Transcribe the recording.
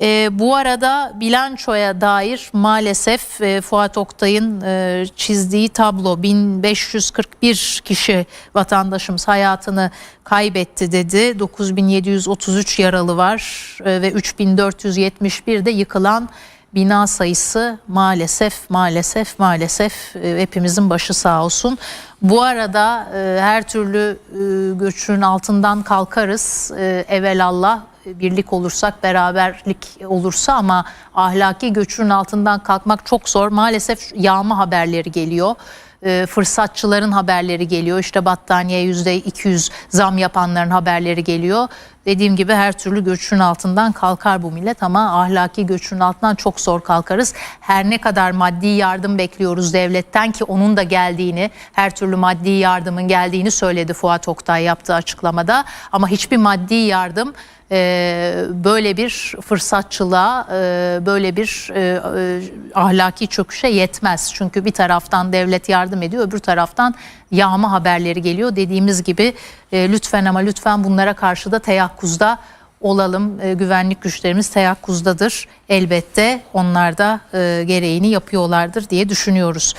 E, bu arada bilançoya dair maalesef e, Fuat Oktay'ın e, çizdiği tablo 1541 kişi vatandaşımız hayatını kaybetti dedi. 9733 yaralı var e, ve 3471 de yıkılan bina sayısı maalesef maalesef maalesef e, hepimizin başı sağ olsun. Bu arada e, her türlü e, göçün altından kalkarız e, evelallah birlik olursak, beraberlik olursa ama ahlaki göçün altından kalkmak çok zor. Maalesef yağma haberleri geliyor. E, fırsatçıların haberleri geliyor. İşte battaniye yüzde 200 zam yapanların haberleri geliyor. Dediğim gibi her türlü göçün altından kalkar bu millet ama ahlaki göçün altından çok zor kalkarız. Her ne kadar maddi yardım bekliyoruz devletten ki onun da geldiğini, her türlü maddi yardımın geldiğini söyledi Fuat Oktay yaptığı açıklamada. Ama hiçbir maddi yardım e, böyle bir fırsatçılığa, e, böyle bir e, e, ahlaki çöküşe yetmez. Çünkü bir taraftan devlet yardım ediyor, öbür taraftan yağma haberleri geliyor. Dediğimiz gibi e, lütfen ama lütfen bunlara karşı da teyakkuzda olalım. E, güvenlik güçlerimiz teyakkuzdadır elbette. Onlar da e, gereğini yapıyorlardır diye düşünüyoruz.